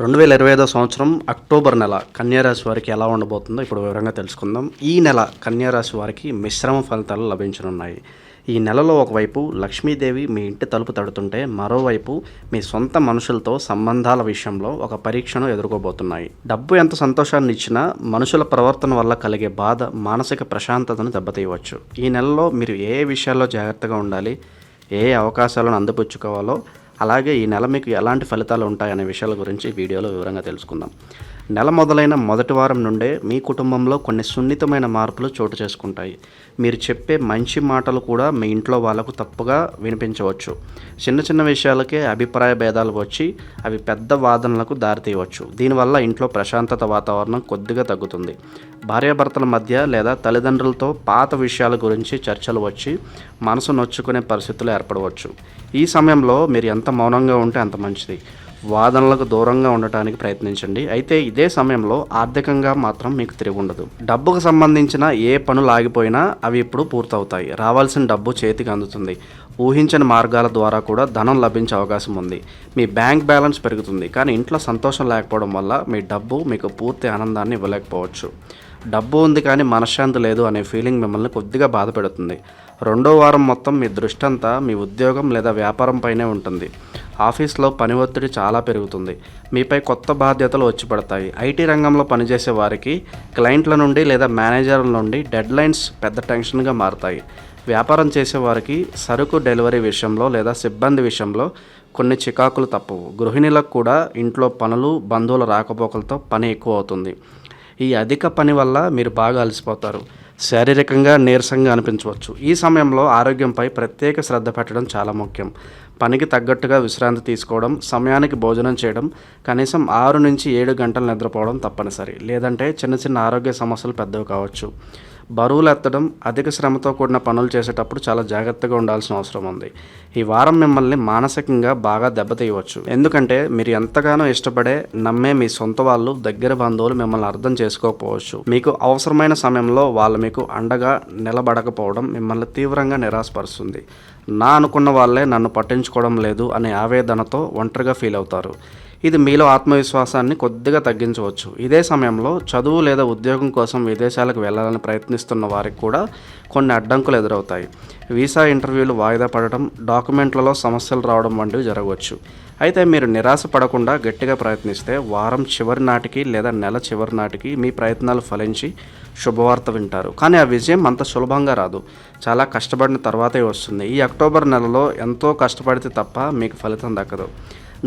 రెండు వేల ఇరవై ఐదో సంవత్సరం అక్టోబర్ నెల కన్యారాశి వారికి ఎలా ఉండబోతుందో ఇప్పుడు వివరంగా తెలుసుకుందాం. ఈ నెల కన్యారాశి వారికి మిశ్రమ ఫలితాలు లభించనున్నాయి. ఈ నెలలో ఒకవైపు లక్ష్మీదేవి మీ ఇంటి తలుపు తడుతుంటే మరోవైపు మీ సొంత మనుషులతో సంబంధాల విషయంలో ఒక పరీక్షను ఎదుర్కోబోతున్నాయి. డబ్బు ఎంత సంతోషాన్ని ఇచ్చినా మనుషుల ప్రవర్తన వల్ల కలిగే బాధ మానసిక ప్రశాంతతను దెబ్బతీయవచ్చు. ఈ నెలలో మీరు ఏ విషయాల్లో జాగ్రత్తగా ఉండాలి ఏ అవకాశాలను అందిపుచ్చుకోవాలో అలాగే ఈ నెల మీకు ఎలాంటి ఫలితాలు ఉంటాయనే విషయాల గురించి వీడియోలో వివరంగా తెలుసుకుందాం. నెల మొదలైన మొదటి వారం నుండే మీ కుటుంబంలో కొన్ని సున్నితమైన మార్పులు చోటు చేసుకుంటాయి. మీరు చెప్పే మంచి మాటలు కూడా మీ ఇంట్లో వాళ్ళకు తప్పుగా వినిపించవచ్చు. చిన్న చిన్న విషయాలకే అభిప్రాయ భేదాలు వచ్చి అవి పెద్ద వాదనలకు దారితీయవచ్చు. దీనివల్ల ఇంట్లో ప్రశాంతత వాతావరణం కొద్దిగా తగ్గుతుంది. భార్యాభర్తల మధ్య లేదా తల్లిదండ్రులతో పాత విషయాల గురించి చర్చలు వచ్చి మనసు నొచ్చుకునే పరిస్థితులు ఏర్పడవచ్చు. ఈ సమయంలో మీరు ఎంత మౌనంగా ఉంటే అంత మంచిది. వాదనలకు దూరంగా ఉండటానికి ప్రయత్నించండి. అయితే ఇదే సమయంలో ఆర్థికంగా మాత్రం మీకు తిరిగి ఉండదు. డబ్బుకు సంబంధించిన ఏ పనులు ఆగిపోయినా అవి ఇప్పుడు పూర్తవుతాయి. రావాల్సిన డబ్బు చేతికి అందుతుంది. ఊహించని మార్గాల ద్వారా కూడా ధనం లభించే అవకాశం ఉంది. మీ బ్యాంక్ బ్యాలెన్స్ పెరుగుతుంది. కానీ ఇంట్లో సంతోషం లేకపోవడం వల్ల మీ డబ్బు మీకు పూర్తి ఆనందాన్ని ఇవ్వలేకపోవచ్చు. డబ్బు ఉంది కానీ మనశ్శాంతి లేదు అనే ఫీలింగ్ మిమ్మల్ని కొద్దిగా బాధ పెడుతుంది. రెండో వారం మొత్తం మీ దృష్టి అంతా మీ ఉద్యోగం లేదా వ్యాపారం పైనే ఉంటుంది. ఆఫీస్లో పని ఒత్తిడి చాలా పెరుగుతుంది. మీపై కొత్త బాధ్యతలు వచ్చి పడతాయి. ఐటీ రంగంలో పనిచేసే వారికి క్లయింట్ల నుండి లేదా మేనేజర్ల నుండి డెడ్లైన్స్ పెద్ద టెన్షన్గా మారుతాయి. వ్యాపారం చేసేవారికి సరుకు డెలివరీ విషయంలో లేదా సిబ్బంది విషయంలో కొన్ని చికాకులు తప్పవు. గృహిణులకు కూడా ఇంట్లో పనులు బంధువుల రాకపోకలతో పని ఎక్కువ అవుతుంది. ఈ అధిక పని వల్ల మీరు బాగా అలసిపోతారు. శారీరకంగా నీరసంగా అనిపించవచ్చు. ఈ సమయంలో ఆరోగ్యంపై ప్రత్యేక శ్రద్ధ పెట్టడం చాలా ముఖ్యం. పనికి తగ్గట్టుగా విశ్రాంతి తీసుకోవడం సమయానికి భోజనం చేయడం కనీసం ఆరు నుంచి ఏడు గంటలు నిద్రపోవడం తప్పనిసరి. లేదంటే చిన్న చిన్న ఆరోగ్య సమస్యలు పెద్దవి కావచ్చు. బరువులు ఎత్తడం అధిక శ్రమతో కూడిన పనులు చేసేటప్పుడు చాలా జాగ్రత్తగా ఉండాల్సిన అవసరం ఉంది. ఈ వారం మిమ్మల్ని మానసికంగా బాగా దెబ్బతీయవచ్చు. ఎందుకంటే మీరు ఎంతగానో ఇష్టపడే నమ్మే మీ సొంత వాళ్ళు దగ్గర బంధువులు మిమ్మల్ని అర్థం చేసుకోకపోవచ్చు. మీకు అవసరమైన సమయంలో వాళ్ళు మీకు అండగా నిలబడకపోవడం మిమ్మల్ని తీవ్రంగా నిరాశపరుస్తుంది. నా అనుకున్న వాళ్ళే నన్ను పట్టించుకోవడం లేదు అనే ఆవేదనతో ఒంటరిగా ఫీల్ అవుతారు. ఇది మీలో ఆత్మవిశ్వాసాన్ని కొద్దిగా తగ్గించవచ్చు. ఇదే సమయంలో చదువు లేదా ఉద్యోగం కోసం విదేశాలకు వెళ్ళాలని ప్రయత్నిస్తున్న వారికి కూడా కొన్ని అడ్డంకులు ఎదురవుతాయి. వీసా ఇంటర్వ్యూలు వాయిదా పడటం డాక్యుమెంట్లలో సమస్యలు రావడం వంటివి జరగవచ్చు. అయితే మీరు నిరాశ పడకుండా గట్టిగా ప్రయత్నిస్తే వారం చివరి నాటికి లేదా నెల చివరి నాటికి మీ ప్రయత్నాలు ఫలించి శుభవార్త వింటారు. కానీ ఆ విజయం అంత సులభంగా రాదు. చాలా కష్టపడిన తర్వాతే వస్తుంది. ఈ అక్టోబర్ నెలలో ఎంతో కష్టపడితే తప్ప మీకు ఫలితం దక్కదు.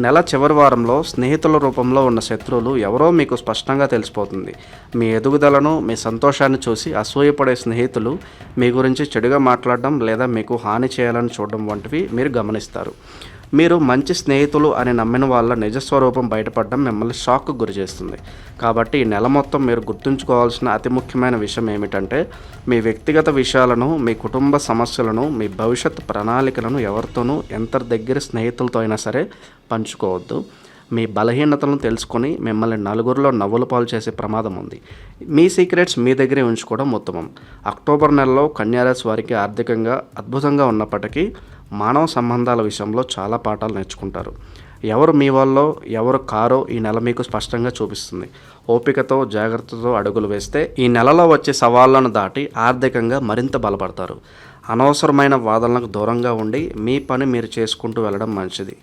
నెల చివరి వారంలో స్నేహితుల రూపంలో ఉన్న శత్రువులు ఎవరో మీకు స్పష్టంగా తెలిసిపోతుంది. మీ ఎదుగుదలను మీ సంతోషాన్ని చూసి అసూయపడే స్నేహితులు మీ గురించి చెడుగా మాట్లాడడం లేదా మీకు హాని చేయాలని చూడడం వంటివి మీరు గమనిస్తారు. మీరు మంచి స్నేహితులు అని నమ్మిన వాళ్ళ నిజస్వరూపం బయటపడడం మిమ్మల్ని షాక్కు గురి చేస్తుంది. కాబట్టి ఈ నెల మొత్తం మీరు గుర్తుంచుకోవాల్సిన అతి ముఖ్యమైన విషయం ఏమిటంటే మీ వ్యక్తిగత విషయాలను మీ కుటుంబ సమస్యలను మీ భవిష్యత్ ప్రణాళికలను ఎవరితోనూ ఎంత దగ్గర స్నేహితులతో అయినా సరే పంచుకోవద్దు. మీ బలహీనతలను తెలుసుకొని మిమ్మల్ని నలుగురిలో నవ్వుల పాలు చేసే ప్రమాదం ఉంది. మీ సీక్రెట్స్ మీ దగ్గరే ఉంచుకోవడం ఉత్తమం. అక్టోబర్ నెలలో కన్యారాశి వారికి ఆర్థికంగా అద్భుతంగా ఉన్నప్పటికీ మానవ సంబంధాల విషయంలో చాలా పాఠాలు నేర్చుకుంటారు. ఎవరు మీ వాళ్ళో ఎవరు కారో ఈ నెల మీకు స్పష్టంగా చూపిస్తుంది. ఓపికతో జాగ్రత్తతో అడుగులు వేస్తే ఈ నెలలో వచ్చే సవాళ్ళను దాటి ఆర్థికంగా మరింత బలపడతారు. అనవసరమైన వాదనలకు దూరంగా ఉండి మీ పని మీరు చేసుకుంటూ వెళ్ళడం మంచిది.